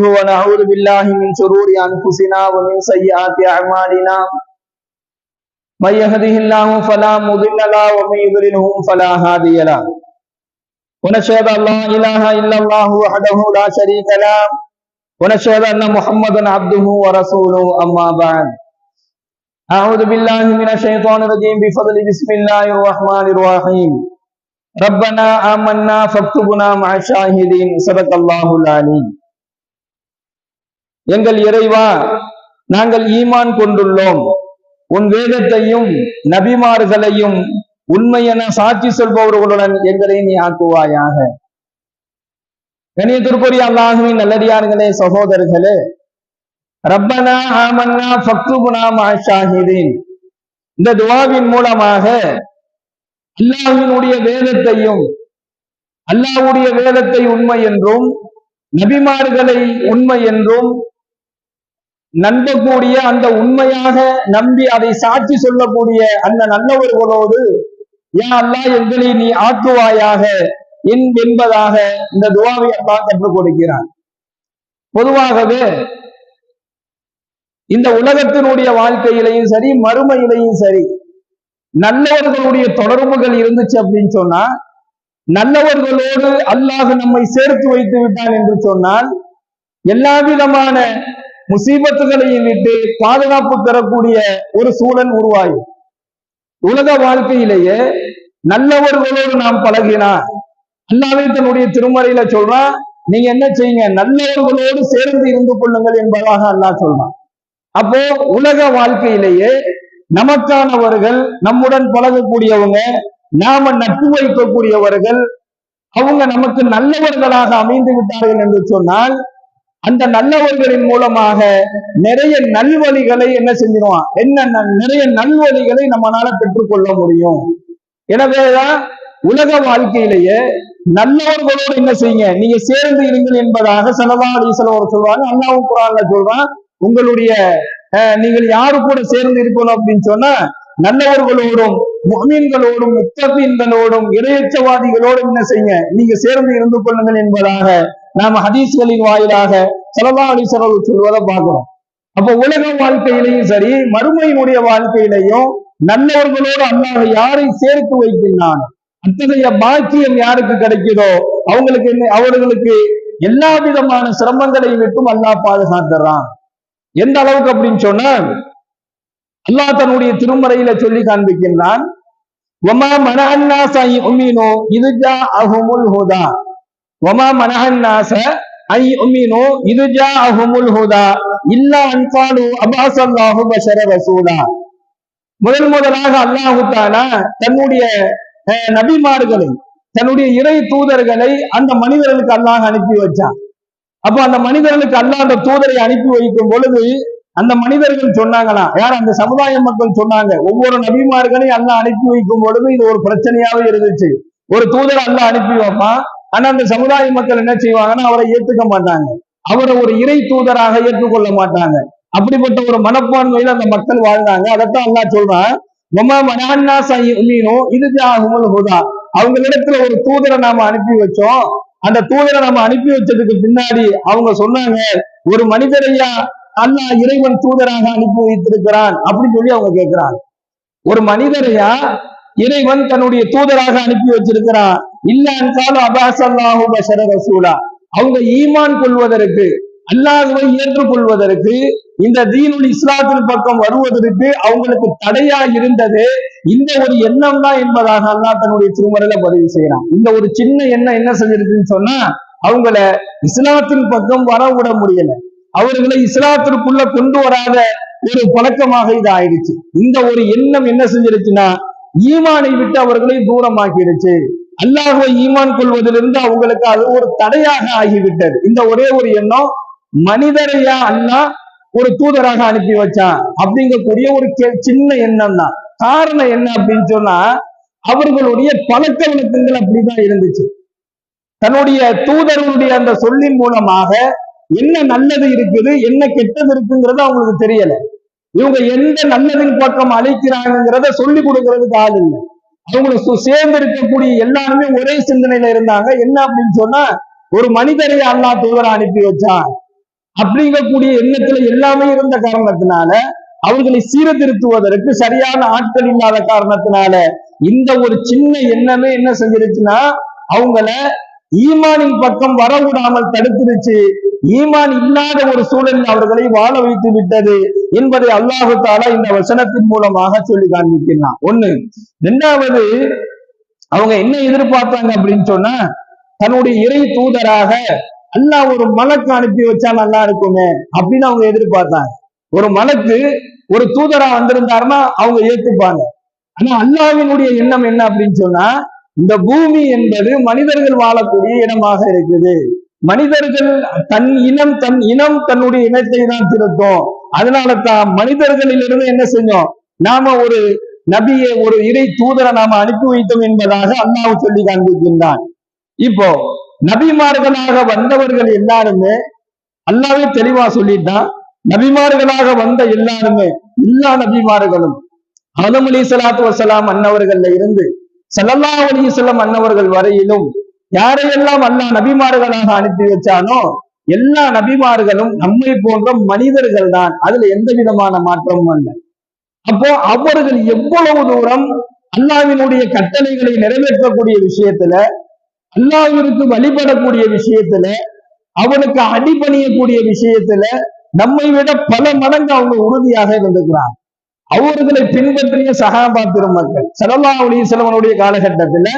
ونستغفره ونعوذ بالله من شرور أنفسنا ومن سيئات أعمالنا. من يهده الله فلا مضل له ومن يضلله فلا هادي له. ونشهد أن لا إله إلا الله وحده لا شريك له. ونشهد أن محمدا عبده ورسوله أما بعد. أعوذ بالله من الشيطان الرجيم. بفضل بسم الله الرحمن الرحيم. ربنا آمنا فاكتبنا مع الشاهدين. صدق الله العليم எங்கள் இறைவா நாங்கள் ஈமான் கொண்டுள்ளோம். உன் வேதத்தையும் நபிமார்களையும் உண்மை என சாட்சி சொல்பவர்களுடன் எங்களை நீ ஆக்குவாயாக. கணியத்திற்குரிய அல்லாஹுவின் நல்லடியார்களே சகோதரர்களே ரப்பனா ஆமன்னா ஃபக்துபுனா ஷாஹிதீன் இந்த துவாவின் மூலமாக அல்லாஹினுடைய வேதத்தையும் அல்லாஹுடைய வேதத்தை உண்மை என்றும் நபிமார்களை உண்மை என்றும் நம்பக்கூடிய அந்த உண்மையாக நம்பி அதை சாட்சி சொல்லக்கூடிய அந்த நல்லவர்களோடு ஏன் அல்லாஹ் எங்களை நீ ஆக்குவாயாக என் என்பதாக இந்த துவாவை அல்லா கற்றுக் கொடுக்கிறான். பொதுவாகவே இந்த உலகத்தினுடைய வாழ்க்கையிலையும் சரி மறுமையிலையும் சரி நல்லவர்களுடைய தொடர்புகள் இருந்துச்சு அப்படின்னு சொன்னா நல்லவர்களோடு அல்லாஹ் நம்மை சேர்த்து வைத்து விட்டான் என்று சொன்னால் எல்லா விதமான முசீபத்துகளையும் விட்டு பாதுகாப்பு தரக்கூடிய ஒரு சூழல் உருவாகும் உலக வாழ்க்கையிலேயே நல்லவர்களோடு நாம் பழகினார் அல்லாவே தன்னுடைய திருமறையில சொல்றான் நீங்க என்ன செய்யுங்க நல்லவர்களோடு சேர்ந்து இருந்து கொள்ளுங்கள் என்பதாக அல்லாஹ் சொல்றான். அப்போ உலக வாழ்க்கையிலேயே நமக்கானவர்கள் நம்முடன் பழகக்கூடியவங்க நாம நட்பு வைக்கக்கூடியவர்கள் அவங்க நமக்கு நல்லவர்களாக அமைந்து விட்டார்கள் என்று சொன்னால் அந்த நல்லவர்களின் மூலமாக நிறைய நல்வழிகளை என்ன செஞ்சிருவான்? என்ன நிறைய நல்வழிகளை நம்மளால பெற்றுக்கொள்ள முடியும். எனவேதான் உலக வாழ்க்கையிலேயே நல்லவர்களோடு என்ன செய்யுங்க? நீங்க சேர்ந்து இருங்கள் என்பதாக சலவா அலிசலம் சொல்றாங்க அல்லாவும் குரான்ல சொல்றான் உங்களுடைய நீங்கள் யாரு கூட சேர்ந்து இருக்கணும்? அப்படின்னு சொன்னா நல்லவர்களோடும் முகமீன்களோடும் முத்தபீன்களோடும் இரையச்சவாதிகளோடும் என்ன செய்யுங்க? நீங்க சேர்ந்து இருந்து கொள்ளுங்கள் என்பதாக நாம ஹதீஸ்களின் வாயிலாக செலவா அலிசலம் சொல்வதை பார்க்கிறோம். அப்ப உலக வாழ்க்கையிலையும் சரி மறுமையினுடைய வாழ்க்கையிலையும் நல்லவர்களோடு அல்லாஹ் யாரை சேர்த்து வைக்கின்றான்? அத்தகைய பாக்கியம் யாருக்கு கிடைக்குதோ அவங்களுக்கு என்ன அவர்களுக்கு எல்லா விதமான சிரமங்களை விட்டும் அல்லாஹ் பாதுகாத்துறான் எந்த அளவுக்கு அப்படின்னு சொன்னா அல்லாஹ் தன்னுடைய திருமறையில சொல்லி காண்பிக்கின்றான் ஒமா சாயி உமீனோ இதுஜா அஹுமுல் ஹுதா. ஒமா மனஹன்னாச ஐ உமீனோ இதுஜா அஹுமுல் ஹுதா இல்லா அன்பாலு அபாசல்லாஹு பஷர ரசூலா. முதல் முதலாக அல்லாஹு தாலா தன்னுடைய நபிமார்களை தன்னுடைய இறை தூதர்களை அந்த மனிதர்களுக்கு அல்லாஹ் அனுப்பி வச்சான். அப்ப அந்த மனிதர்களுக்கு அல்லாஹ் அந்த தூதரை அனுப்பி வைக்கும் பொழுது அந்த மனிதர்கள் சொன்னாங்களா யார் அந்த சமுதாய மக்கள் சொன்னாங்க ஒவ்வொரு நபிமார்களையும் அல்லாஹ் அனுப்பி வைக்கும் பொழுது இது ஒரு பிரச்சனையாவே இருந்துச்சு. ஒரு தூதரை அல்லாஹ் அனுப்பி வைப்பான் ஆனா அந்த சமுதாய மக்கள் என்ன செய்வாங்கன்னா அவரை ஏத்துக்க மாட்டாங்க. அவரை ஒரு இறை தூதராக ஏற்றுக்கொள்ள மாட்டாங்க. அப்படிப்பட்ட ஒரு மனப்பான்மையில அந்த மக்கள் வாழ்ந்தாங்க. அதைத்தான் அல்லா சொல்றான் அவங்களிடத்துல ஒரு தூதரை நாம அனுப்பி வச்சோம். அந்த தூதரை நம்ம அனுப்பி வச்சதுக்கு பின்னாடி அவங்க சொன்னாங்க ஒரு மனிதரையா அல்லாஹ் இறைவன் தூதராக அனுப்பி வைத்திருக்கிறான்? அப்படின்னு சொல்லி அவங்க கேட்கிறாங்க ஒரு மனிதரையா இறைவன் தன்னுடைய தூதராக அனுப்பி வச்சிருக்கிறான் இல்லான் காலம் அபாசல்லாஹு பஷர ரசூலா. அவங்க ஈமான் கொள்வதற்கு அல்லாஹுவை ஏற்றுக்கொள்வதற்கு இந்த தீனுல் இஸ்லாத்தின் பக்கம் வருவதற்கு அவங்களுக்கு தடையா இருந்தது. இந்த ஒரு எண்ணம் தான் என்பதாக அல்லாஹ் தன்னுடைய திருமறையில பதிவு செய்யறான் இந்த ஒரு சின்ன எண்ணம் என்ன செஞ்சிருக்குன்னு சொன்னா அவங்கள இஸ்லாத்தின் பக்கம் வர விட முடியல. அவர்களை இஸ்லாத்திற்குள்ள கொண்டு வராத ஒரு பழக்கமாக இது ஆயிடுச்சு இந்த ஒரு எண்ணம் என்ன செஞ்சிருச்சுன்னா ஈமானை விட்டு அவர்களை தூரமாக்கிடுச்சு. அல்லாஹுவை ஈமான் கொள்வதிலிருந்து அவங்களுக்கு அது ஒரு தடையாக ஆகிவிட்டது. இந்த ஒரே ஒரு எண்ணம் மனிதரையா அல்லா ஒரு தூதராக அனுப்பி வச்சான் அப்படிங்கக்கூடிய ஒரு சின்ன எண்ணம் தான். காரணம் என்ன அப்படின்னு சொன்னா அவர்களுடைய பழக்க வழக்கங்கள் அப்படிதான் இருந்துச்சு. தன்னுடைய தூதர்களுடைய அந்த சொல்லின் மூலமாக என்ன நல்லது இருக்குது என்ன கெட்டது இருக்குங்கிறது அவங்களுக்கு தெரியல. இவங்க எந்த நல்லதின் பக்கம் அழைக்கிறாங்கிறத சொல்லி கொடுக்கறதுக்கு ஆள் இல்லை. அவங்களுக்கு சேர்ந்து இருக்கக்கூடிய எல்லாருமே ஒரே சிந்தனையில இருந்தாங்க. என்ன அப்படின்னு சொன்னா ஒரு மனிதரை அல்லா தூதரை அனுப்பி வச்சான். அப்படிங்கக்கூடிய எண்ணத்துல எல்லாமே இருந்த காரணத்தினால அவர்களை சீர்திருத்துவதற்கு சரியான ஆட்கள் இல்லாத காரணத்தினால இந்த ஒரு சின்ன எண்ணமே என்ன செஞ்சிருச்சுன்னா அவங்கள ஈமானின் பக்கம் வர விடாமல் தடுத்துருச்சு. ஈமான் இல்லாத ஒரு சூழலில் அவர்களை வாழ வைத்து விட்டது என்பதை அல்லாஹு தாலா இந்த வசனத்தின் மூலமாக சொல்லி காண்பிக்கிறான். ஒண்ணு ரெண்டாவது அவங்க என்ன எதிர்பார்த்தாங்க அப்படின்னு சொன்னா தன்னுடைய இறை தூதராக அல்லாஹ் ஒரு மலக்கு அனுப்பி வச்சா நல்லா இருக்குமே அப்படின்னு அவங்க எதிர்பார்த்தாங்க. ஒரு மலக்கு ஒரு தூதரா வந்திருந்தாருன்னா அவங்க ஏத்துப்பாங்க. ஆனா அல்லாவினுடைய எண்ணம் என்ன அப்படின்னு சொன்னா இந்த பூமி என்பது மனிதர்கள் வாழக்கூடிய இடமாக இருக்குது. மனிதர்கள் தன் இனம் தன் இனம் தன்னுடைய இனத்தை தான் திருத்தும். அதனால தான் மனிதர்களிலிருந்து என்ன செஞ்சோம் நாம ஒரு நபியை ஒரு இறை தூதரை நாம அனுப்பி வைத்தோம் என்பதாக அல்லாஹ் சொல்லி காண்பிக்கின்றான். இப்போ நபிமார்களாக வந்தவர்கள் எல்லாருமே அல்லாவே தெளிவா சொல்லிட்டான் நபிமார்களாக வந்த எல்லாருமே எல்லா நபிமார்களும் ஆதம் அலி சலாத்து வசலாம் அன்னவர்கள்ல இருந்து சல்லல்லா அலிசல்லாம் அன்னவர்கள் வரையிலும் யாரையெல்லாம் அல்லா நபிமார்களாக அனுப்பி வச்சானோ எல்லா நபிமார்களும் நம்மை போன்ற மனிதர்கள் தான் அதுல எந்த விதமான மாற்றமும் அல்ல. அப்போ அவர்கள் எவ்வளவு தூரம் அல்லாவினுடைய கட்டளைகளை நிறைவேற்றக்கூடிய விஷயத்துல அல்லாவிற்கு வழிபடக்கூடிய விஷயத்துல அவனுக்கு அடிபணியக்கூடிய விஷயத்துல நம்மை விட பல மடங்கு அவங்க உறுதியாக இருந்திருக்கிறாங்க. அவர்களை பின்பற்றிய சகாபா பெருமக்கள் சலல்லா அலிசலவனுடைய காலகட்டத்துல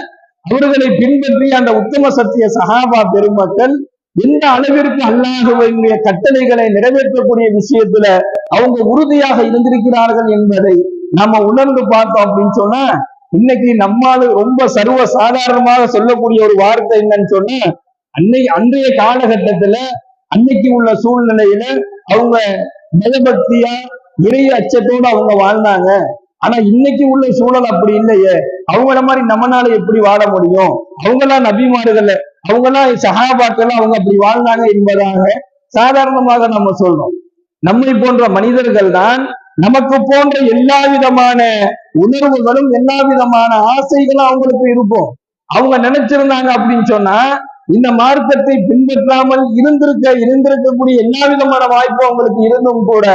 அவர்களை பின்பற்றி அந்த உத்தம சத்திய சகாபா பெருமக்கள் எந்த அளவிற்கு அல்லாஹுடைய கட்டளைகளை நிறைவேற்றக்கூடிய விஷயத்துல அவங்க உறுதியாக இருந்திருக்கிறார்கள் என்பதை நம்ம உணர்ந்து பார்த்தோம் அப்படின்னு சொன்னா இன்னைக்கு நம்மால் ரொம்ப சர்வ சாதாரணமாக சொல்லக்கூடிய ஒரு வார்த்தை என்னன்னு சொன்னா அன்னை அன்றைய காலகட்டத்துல அன்னைக்கு உள்ள சூழ்நிலையில அவங்க பயபக்தியா இறை அச்சத்தோடு அவங்க வாழ்ந்தாங்க. ஆனா இன்னைக்கு உள்ள சூழல் அப்படி இல்லையே. அவங்கள மாதிரி நம்மனால எப்படி வாழ முடியும்? அவங்கெல்லாம் நபிமார்கள் அவங்கெல்லாம் சகாபாக்கள் அவங்க அப்படி வாழ்ந்தாங்க என்பதாக சாதாரணமாக நம்ம சொல்றோம். நம்மை போன்ற மனிதர்கள் தான் நமக்கு போன்ற எல்லா விதமான உணர்வுகளும் எல்லா விதமான ஆசைகளும் அவங்களுக்கு இருக்கும் அவங்க நினைச்சிருந்தாங்க அப்படின்னு சொன்னா இந்த மார்க்கத்தை பின்பற்றாமல் இருந்திருக்க இருந்திருக்கக்கூடிய எல்லா விதமான வாய்ப்பும் அவங்களுக்கு இருந்தும் கூட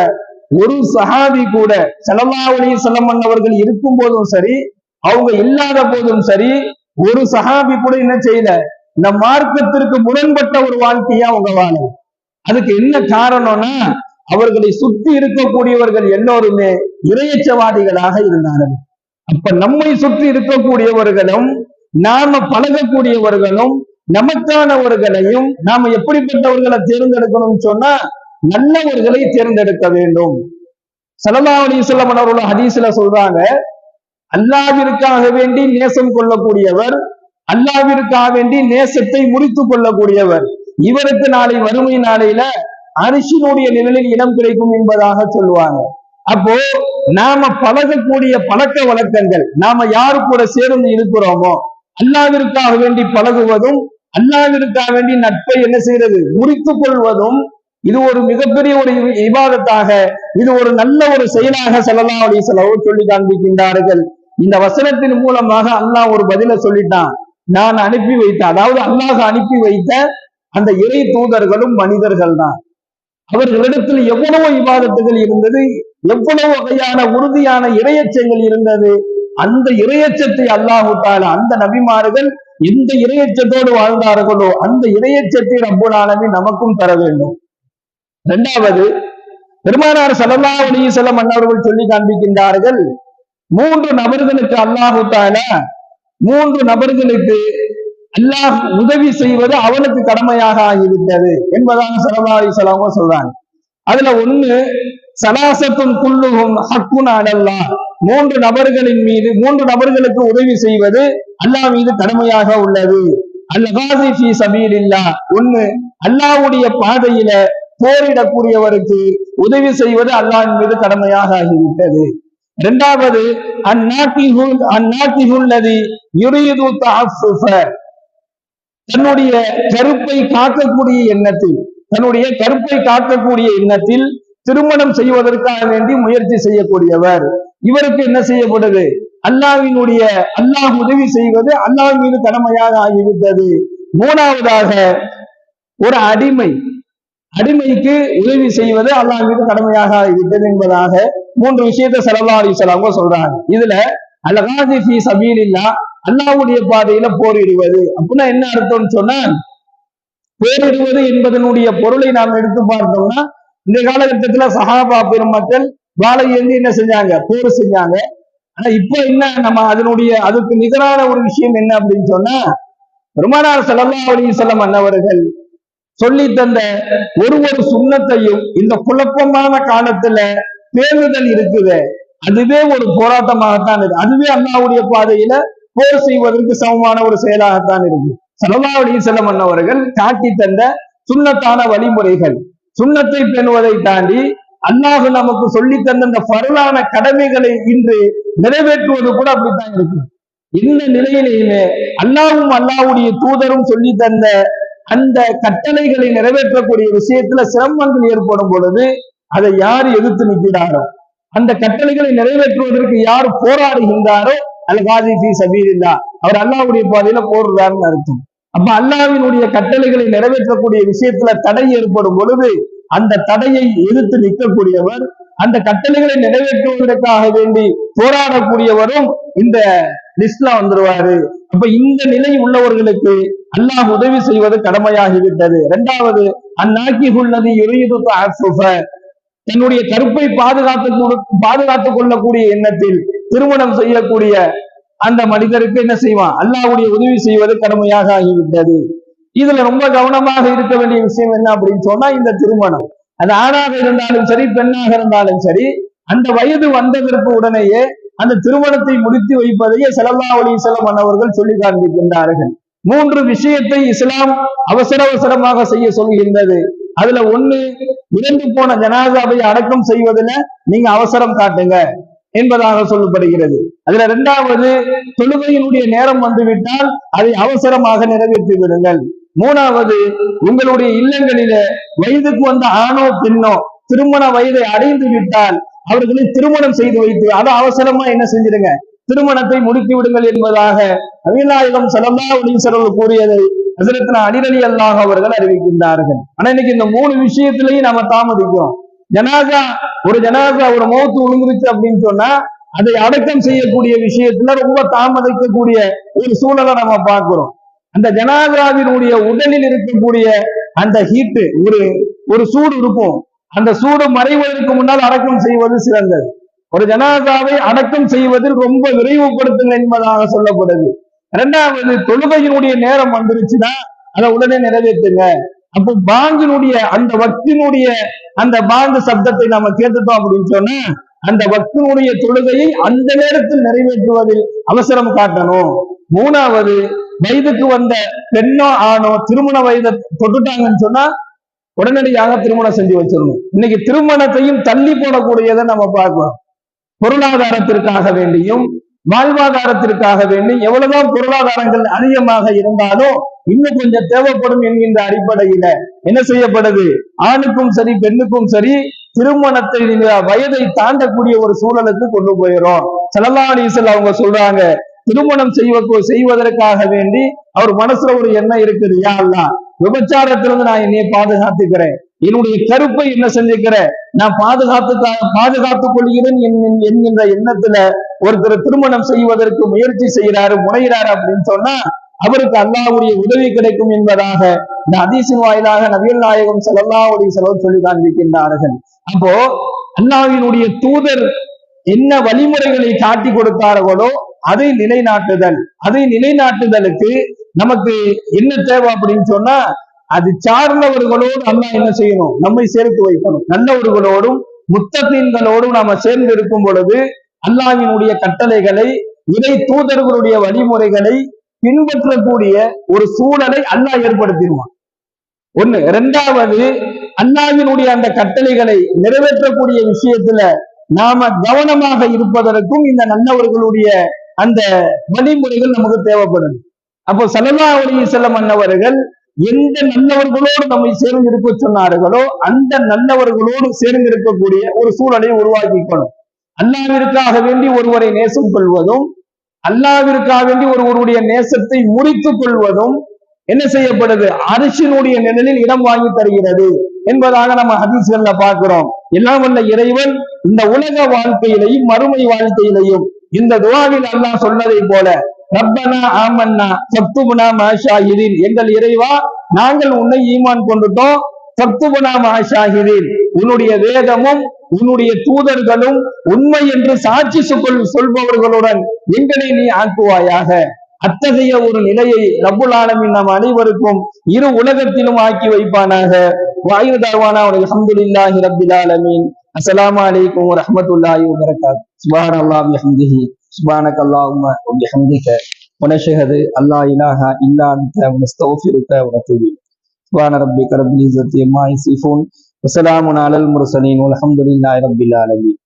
ஒரு சஹாபி கூட செலவாவளி செல்லமன் அவர்கள் இருக்கும் போதும் சரி அவங்க இல்லாத போதும் சரி ஒரு சஹாபி கூட என்ன செய்யல? இந்த மார்க்கத்திற்கு முரண்பட்ட ஒரு வாழ்க்கையா அவங்க வாழும் அதுக்கு என்ன காரணம்னா அவர்களை சுத்தி இருக்கக்கூடியவர்கள் எல்லோருமே இறையச்சவாதிகளாக இருந்தார்கள். அப்ப நம்மை சுற்றி இருக்கக்கூடியவர்களும் நாம பழகக்கூடியவர்களும் நமக்கானவர்களையும் நாம எப்படிப்பட்டவர்களை தேர்ந்தெடுக்கணும்னு சொன்னா நல்லவர்களை தேர்ந்தெடுக்க வேண்டும். சலமா அலி சொல்லமன் அவர்களும் ஹதீஸ்ல சொல்றாங்க அல்லாவிற்காக வேண்டி நேசம் கொள்ளக்கூடியவர் அல்லாவிற்காக வேண்டி நேசத்தை முறித்து கொள்ளக்கூடியவர். இவருக்கு நாளை வறுமை நாளையில அரிசினுடைய நிழலில் இடம் கிடைக்கும் என்பதாக சொல்லுவாங்க. அப்போ நாம பழகக்கூடிய பழக்க வழக்கங்கள் நாம யாரு கூட சேர்ந்து இருக்கிறோமோ அல்லாவிற்காக வேண்டி பழகுவதும் அல்லாவிற்காக வேண்டி நட்பை என்ன செய்யறது முறித்துக் கொள்வதும் இது ஒரு மிகப்பெரிய ஒரு விவாதத்தாக இது ஒரு நல்ல ஒரு செயலாக செல்லலாம் அப்படி செலவு சொல்லி காண்பிக்கின்றார்கள். இந்த வசனத்தின் மூலமாக அல்லாஹ் ஒரு பதில சொல்லிட்டான். நான் அனுப்பி வைத்த அதாவது அல்லாஹ் அனுப்பி வைத்த அந்த இறை தூதர்களும் மனிதர்கள் தான். அவர்களிடத்தில் எவ்வளவு விவாதத்துகள் இருந்தது எவ்வளவு வகையான உறுதியான இரையச்சங்கள் இருந்தது. அந்த இரையச்சத்தை அல்லாஹு அந்த நபிமார்கள் எந்த இரையச்சத்தோடு வாழ்ந்தார்களோ அந்த இரையச்சத்தை ரப்புனாலமே நமக்கும் தர வேண்டும். இரண்டாவது பெருமானார் சலல்லா அலி செல்லம் அன்னவர்கள் சொல்லி காண்பிக்கின்றார்கள் மூன்று நபர்களுக்கு அல்லாஹு தான மூன்று நபர்களுக்கு அல்லாஹ் உதவி செய்வது அவனுக்கு கடமையாக ஆகிவிட்டது என்பதாக சரதாரி சலாம சொல்றாங்க. அதுல ஒண்ணு சலாசத்தும் குல்லுகும் ஹக்குன் அடல்லா மூன்று நபர்களின் மீது மூன்று நபர்களுக்கு உதவி செய்வது அல்லாஹ் மீது கடமையாக உள்ளது. அல்லகாசி ஃபி சபீலில்லா ஒண்ணு அல்லாவுடைய பாதையில போரிடக்கூடியவருக்கு உதவி செய்வது அல்லாஹின் மீது கடமையாக ஆகிவிட்டது. இரண்டாவது அந்நாட்டிகுள் அந்நாட்டிகுள்ளது யுரியது தன்னுடைய கருப்பை காக்கக்கூடிய எண்ணத்தில் தன்னுடைய கருப்பை காக்கக்கூடிய எண்ணத்தில் திருமணம் செய்வதற்காக வேண்டி முயற்சி செய்யக்கூடியவர். இவருக்கு என்ன செய்யப்படுது? அல்லாவினுடைய அல்லாஹ் உதவி செய்வது அல்லாஹ் மீது கடமையாக ஆகிவிட்டது. மூணாவதாக ஒரு அடிமை அடிமைக்கு உதவி செய்வது அல்லாஹ் மீது கடமையாக இருக்கிறது என்பதாக மூன்று விஷயத்தை சல்லா அலிசலாமோ சொல்றாங்க. இதுல அலகாதி ஃபி சபீலில்லா அல்லாவுடைய பாதையில போரிடுவது. அப்படின்னா என்ன அர்த்தம்னு சொன்னா போரிடுவது என்பதனுடைய பொருளை நாம் எடுத்து பார்த்தோம்னா இந்த காலகட்டத்துல சஹாபா பெருமக்கள் வாழை ஏந்தி என்ன செஞ்சாங்க? போர் செஞ்சாங்க. ஆனா இப்ப என்ன? நம்ம அதனுடைய அதுக்கு நிகரான ஒரு விஷயம் என்ன அப்படின்னு சொன்னா பெருமானார் ஸல்லல்லாஹு அலி செல்லம் அன்னவர்கள் சொல்லி தந்த ஒரு ஒரு சுண்ணத்தையும் இந்த குழப்பமான காலத்துல பேணுதல் இருக்குது. அதுவே ஒரு போராட்டமாகத்தான் இருக்கு. அதுவே அண்ணாவுடைய பாதையில போர் செய்வதற்கு சமமான ஒரு செயலாகத்தான் இருக்கு. ஸல்லல்லாஹு அலைஹி மன்னவர்கள் காட்டி தந்த சுண்ணத்தான வழிமுறைகள். சுண்ணத்தை பெண்வதை தாண்டி அல்லாஹ் நமக்கு சொல்லி தந்த அந்த பரவான கடமைகளை இன்று நிறைவேற்றுவது கூட அப்படித்தான் இருக்கு. இந்த நிலையிலேயுமே அல்லாவும் அல்லாவுடைய தூதரும் சொல்லி தந்த அந்த கட்டளைகளை நிறைவேற்றக்கூடிய விஷயத்துல சிரமங்கள் ஏற்படும் பொழுது அதை யார் எதிர்த்து நிற்கிறாரோ அந்த கட்டளைகளை நிறைவேற்றுவதற்கு யார் போராடுகின்றாரோ அல் காதி ஃபி சபீரில்லா அவர் அல்லாவுடைய பாதையில போடுறாருன்னு அர்த்தம். அப்ப அல்லாவினுடைய கட்டளைகளை நிறைவேற்றக்கூடிய விஷயத்துல தடை ஏற்படும் பொழுது அந்த தடையை எதிர்த்து நிற்கக்கூடியவர் அந்த கட்டளைகளை நிறைவேற்றுவதற்காக வேண்டி போராடக்கூடியவரும் இந்த லிஸ்ட்ல வந்துருவாரு. அப்ப இந்த நிலை உள்ளவர்களுக்கு அல்லாஹ் உதவி செய்வது கடமையாகிவிட்டது. இரண்டாவது அந்நாக்கி உள்ளது தன்னுடைய கருப்பை பாதுகாத்து பாதுகாத்துக் கொள்ளக்கூடிய எண்ணத்தில் திருமணம் செய்யக்கூடிய அந்த மனிதருக்கு என்ன செய்வான்? அல்லாஹுடைய உதவி செய்வது கடமையாக ஆகிவிட்டது. இதுல ரொம்ப கவனமாக இருக்க வேண்டிய விஷயம் என்ன அப்படின்னு சொன்னா இந்த திருமணம். அது ஆணாக இருந்தாலும் சரி பெண்ணாக இருந்தாலும் சரி அந்த வயது வந்ததற்கு உடனேயே அந்த திருமணத்தை முடித்து வைப்பதையே செலவாவளி அலி செல்லம் அவர்கள் சொல்லி காண்பிக்கின்றார்கள். மூன்று விஷயத்தை இஸ்லாம் அவசர அவசரமாக செய்ய சொல்கின்றது. அதுல ஒண்ணு இறந்து போன ஜனாதாவை அடக்கம் செய்வதில் நீங்க அவசரம் காட்டுங்க என்பதாக சொல்லப்படுகிறது. அதுல இரண்டாவது தொழுகையினுடைய நேரம் வந்துவிட்டால் அதை அவசரமாக நிறைவேற்றி விடுங்கள். மூணாவது உங்களுடைய இல்லங்களில வயதுக்கு வந்த ஆணோ பெண்ணோ திருமண வயதை அடைந்து விட்டால் அவர்களை திருமணம் செய்து வைத்து அதை அவசரமா என்ன செஞ்சிருங்க திருமணத்தை முடித்து விடுங்கள் என்பதாக அபிநாயகம் சலல்லா ஒளீஸ்வரர்கள் கூறியதை ஹசரத்னா அலிரலி அல்லாஹ் அவர்கள் அறிவிக்கின்றார்கள். ஆனா இன்னைக்கு இந்த மூணு விஷயத்திலையும் நாம தாமதிக்கிறோம். ஜனாசா ஒரு ஜனாசா ஒரு மௌத்து விழுந்துருச்சு அப்படின்னு சொன்னா அதை அடக்கம் செய்யக்கூடிய விஷயத்துல ரொம்ப தாமதிக்கக்கூடிய ஒரு சூழலை நம்ம பார்க்கிறோம். அந்த ஜனாதாவினுடைய உடலில் இருக்கக்கூடிய அந்த ஹீட்டு ஒரு ஒரு சூடு இருக்கும். அந்த சூடு மறைவதற்கு முன்னால் அடக்கம் செய்வது சிறந்தது. ஒரு ஜனாதாவை அடக்கம் செய்வதில் ரொம்ப விரைவுபடுத்துங்கள் என்பதாக சொல்லப்படுது. இரண்டாவது தொழுகையினுடைய நேரம் வந்துருச்சுன்னா அதை உடனே நிறைவேற்றுங்க. அப்போ பாங்கினுடைய அந்த வக்தினுடைய அந்த பாங்கு சப்தத்தை நாம கேட்டுட்டோம் அப்படின்னு சொன்னா அந்த பக்தனுடைய தொழுகையை அந்த நேரத்தில் நிறைவேற்றுவதில் அவசரம் காட்டணும். மூணாவது வயதுக்கு வந்த பெண்ணோ ஆணோ திருமண வயதை தொட்டுட்டாங்கன்னு சொன்னா உடனடியாக திருமணம் செஞ்சு வச்சிடணும். இன்னைக்கு திருமணத்தையும் தள்ளி போடக்கூடியதை நம்ம பார்க்கலாம் பொருளாதாரத்திற்காக வேண்டியும் வாழ்வாதாரத்திற்காக வேண்டி எவ்வளவுதான் பொருளாதாரங்கள் அதிகமாக இருந்தாலும் இன்னும் கொஞ்சம் தேவைப்படும் என்கின்ற அடிப்படையில என்ன செய்யப்படுது? ஆணுக்கும் சரி பெண்ணுக்கும் சரி திருமணத்தை வயதை தாண்டக்கூடிய ஒரு சூழலுக்கு கொண்டு போயிடும் செலவாணீசல் அவங்க சொல்றாங்க திருமணம் செய்வ செய்வதற்காக வேண்டி அவர் மனசுல ஒரு எண்ணம் இருக்குது யா விபச்சாரத்திலிருந்து நான் என்னைய பாதுகாத்துக்கிறேன். என்னுடைய கருப்பை என்ன செஞ்சிருக்கிற நான் பாதுகாத்து பாதுகாத்துக் கொள்கிறேன் என்கின்ற- என்கின்ற எண்ணத்துல ஒருத்தர் திருமணம் செய்வதற்கு முயற்சி செய்கிறாரு முனைகிறாரு அப்படின்னு சொன்னா அவருக்கு அல்லாவுடைய உதவி கிடைக்கும் என்பதாக இந்த அதிசின் வாயிலாக நவீன நாயகம் செலல்லாவுடைய செலவு சொல்லி காண்பிக்கின்றார்கள். அப்போ அல்லாவினுடைய தூதர் என்ன வழிமுறைகளை காட்டி கொடுத்தார்களோ அதை நிலைநாட்டுதல். அதை நிலைநாட்டுதலுக்கு நமக்கு என்ன தேவை அப்படின்னு சொன்னா அது சார்ந்தவர்களோடு அண்ணா என்ன செய்யணும்? நம்மை சேர்த்து வைக்கணும். நல்லவர்களோடும் முத்தத்தீன்களோடும் நாம சேர்ந்து இருக்கும் பொழுது அல்லாஹ்வினுடைய கட்டளைகளை இறை தூதர்களுடைய வழிமுறைகளை பின்பற்றக்கூடிய ஒரு சூழலை அல்லாஹ் ஏற்படுத்திடுவான். ஒண்ணு. இரண்டாவது அல்லாஹ்வினுடைய அந்த கட்டளைகளை நிறைவேற்றக்கூடிய விஷயத்துல நாம கவனமாக இருப்பதற்கும் இந்த நல்லவர்களுடைய அந்த வழிமுறைகள் நமக்கு தேவைப்படுது அப்போ சல்லா அலி செல்லம் அன்னவர்கள் எந்த நல்லவர்களோடு நம்மை சேர்ந்திருக்க சொன்னார்களோ அந்த நல்லவர்களோடு சேர்ந்திருக்கக்கூடிய ஒரு சூழலை உருவாக்கிக்கணும். அல்லாவிற்காக வேண்டி ஒருவரை நேசம் கொள்வதும் அல்லாவிற்காக வேண்டி ஒருவருடைய நேசத்தை முறித்துக் கொள்வதும் என்ன செய்யப்படுது? அரிசினுடைய நிழலில் இடம் வாங்கி தருகிறது என்பதாக நம்ம ஹதீஸ்கள்ல பார்க்கிறோம். எல்லாம் வந்த இறைவன் இந்த உலக வாழ்க்கையிலையும் மறுமை வாழ்க்கையிலையும் இந்த துவாவில் அல்லாஹ் சொன்னதை போல ரப்பனா ஆமன்னா சப்துபுனா மாஷாஹிரின் எங்கள் இறைவா நாங்கள் உன்னை ஈமான் கொண்டுட்டோம். சப்துபுனா மாஷாஹிரின் உன்னுடைய வேதமும் உன்னுடைய தூதர்களும் உண்மை என்று சாட்சி சொல் சொல்பவர்களுடன் எங்களை நீ ஆக்குவாயாக. அத்தகைய ஒரு நிலையை ரப்புல் ஆலமின் நம் அனைவருக்கும் இரு உலகத்திலும் ஆக்கி வைப்பானாக. வாயு தர்வானா அஹமதுல்லாஹி ரப்பில் ஆலமின். அஸ்லாம் அலைக்கும் வரஹ்மத்துல்லாஹி வரகாத் சுப்ஹான அல்லாஹ் سبحانك اللهم وبحمدك ونشهد أن لا إله إلا أنت ونستغفرك ونتوب إليك سبحان ربك رب العزة عما يصفون وسلام على المرسلين والحمد لله رب العالمين